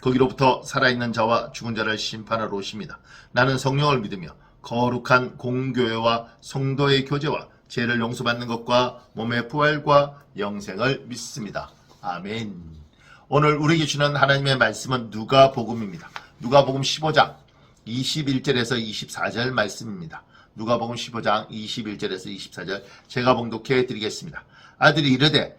거기로부터 살아있는 자와 죽은 자를 심판하러 오십니다. 나는 성령을 믿으며 거룩한 공교회와 성도의 교제와 죄를 용서받는 것과 몸의 부활과 영생을 믿습니다. 아멘. 오늘 우리에게 주는 하나님의 말씀은 누가복음입니다. 누가복음 15장 21절에서 24절 말씀입니다. 누가복음 15장 21절에서 24절 제가 봉독해 드리겠습니다. 아들이 이르되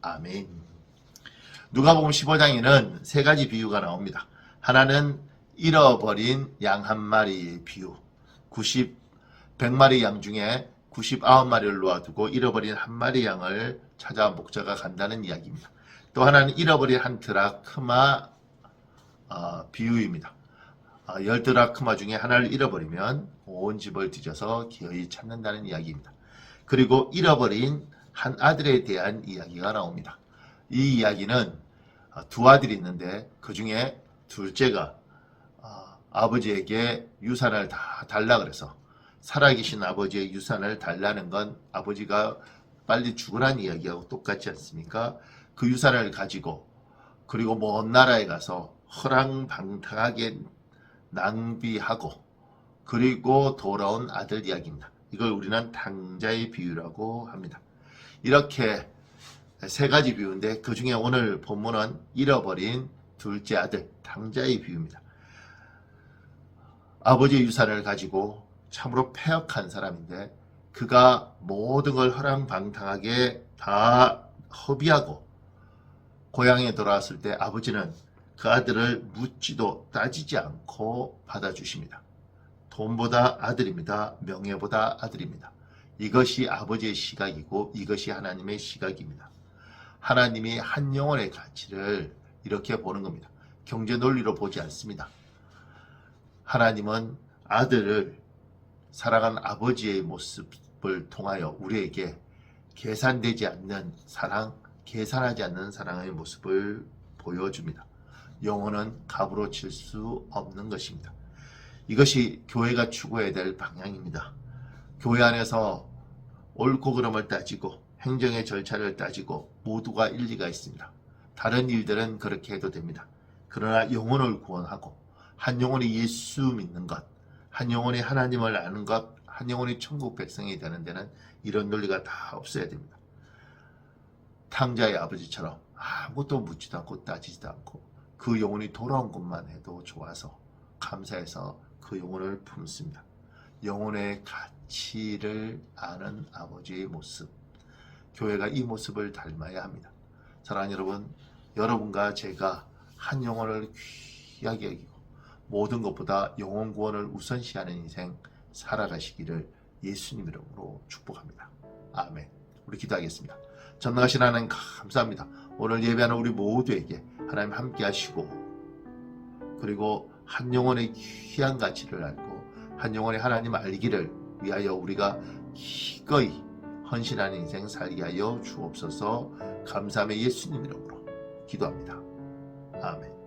아멘. 누가복음 15장에는 세 가지 비유가 나옵니다. 하나는 잃어버린 양 한 마리의 비유. 90 100마리 양 중에 99마리를 놓아두고 잃어버린 한 마리 양을 찾아 목자가 간다는 이야기입니다. 또 하나는 잃어버린 한 드라크마 어, 비유입니다. 어, 열 드라크마 중에 하나를 잃어버리면 온 집을 뒤져서 기어이 찾는다는 이야기입니다. 그리고 잃어버린 한 아들에 대한 이야기가 나옵니다. 이 이야기는 어, 두 아들이 있는데 그 중에 둘째가 어, 아버지에게 유산을 다 달라 그래서 살아계신 아버지의 유산을 달라는 건 아버지가 빨리 죽으라는 이야기하고 똑같지 않습니까? 그 유산을 가지고 그리고 먼 나라에 가서 허랑방탕하게 낭비하고 그리고 돌아온 아들 이야기입니다. 이걸 우리는 탕자의 비유라고 합니다. 이렇게 세 가지 비유인데 그 중에 오늘 본문은 잃어버린 둘째 아들 탕자의 비유입니다. 아버지의 유산을 가지고 참으로 폐역한 사람인데 그가 모든 걸 허랑방탕하게 다 허비하고 고향에 돌아왔을 때 아버지는 그 아들을 묻지도 따지지 않고 받아주십니다. 돈보다 아들입니다. 명예보다 아들입니다. 이것이 아버지의 시각이고 이것이 하나님의 시각입니다. 하나님이 한 영혼의 가치를 이렇게 보는 겁니다. 경제 논리로 보지 않습니다. 하나님은 아들을 사랑한 아버지의 모습을 통하여 우리에게 계산되지 않는 사랑, 계산하지 않는 사랑의 모습을 보여줍니다. 영혼은 값으로 칠 수 없는 것입니다. 이것이 교회가 추구해야 될 방향입니다. 교회 안에서 옳고 그름을 따지고 행정의 절차를 따지고 모두가 일리가 있습니다. 다른 일들은 그렇게 해도 됩니다. 그러나 영혼을 구원하고 한 영혼이 예수 믿는 것, 한 영혼이 하나님을 아는 것, 한 영혼이 천국 백성이 되는 데는 이런 논리가 다 없어야 됩니다. 탕자의 아버지처럼 아무것도 묻지도 않고 따지지도 않고 그 영혼이 돌아온 것만 해도 좋아서 감사해서 그 영혼을 품습니다. 영혼의 가 치를 아는 아버지의 모습. 교회가 이 모습을 닮아야 합니다. 사랑하는 여러분, 여러분과 제가 한 영혼을 귀하게 여기고 모든 것보다 영혼 구원을 우선시하는 인생 살아가시기를 예수님 이름으로 축복합니다. 아멘. 우리 기도하겠습니다. 전능하신 하나님 감사합니다. 오늘 예배하는 우리 모두에게 하나님 함께 하시고 그리고 한 영혼의 귀한 가치를 알고 한 영혼의 하나님 알기를 위하여 우리가 기꺼이 헌신하는 인생 살게 하여 주옵소서 감사함의 예수님 이름으로 기도합니다. 아멘.